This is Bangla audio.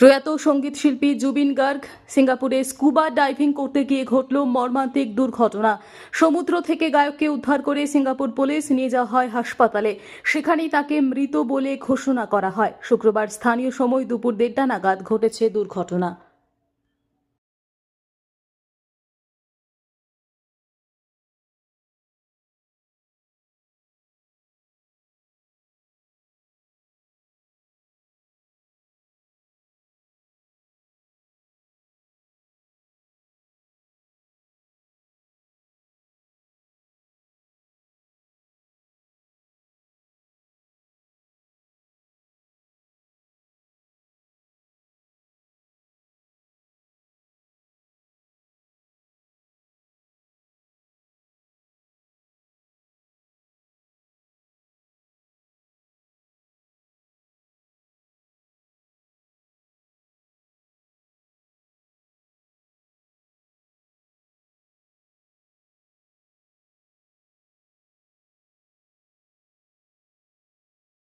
প্রয়াত সংগীত শিল্পী জুবিন গার্গ সিঙ্গাপুরে স্কুবা ডাইভিং করতে গিয়ে ঘটল মর্মান্তিক দুর্ঘটনা। সমুদ্র থেকে গায়ককে উদ্ধার করে সিঙ্গাপুর পুলিশ নিয়ে যাওয়া হয় হাসপাতালে। সেখানেই তাকে মৃত বলে ঘোষণা করা হয়। শুক্রবার স্থানীয় সময় দুপুর দেড়টা নাগাদ ঘটেছে দুর্ঘটনা।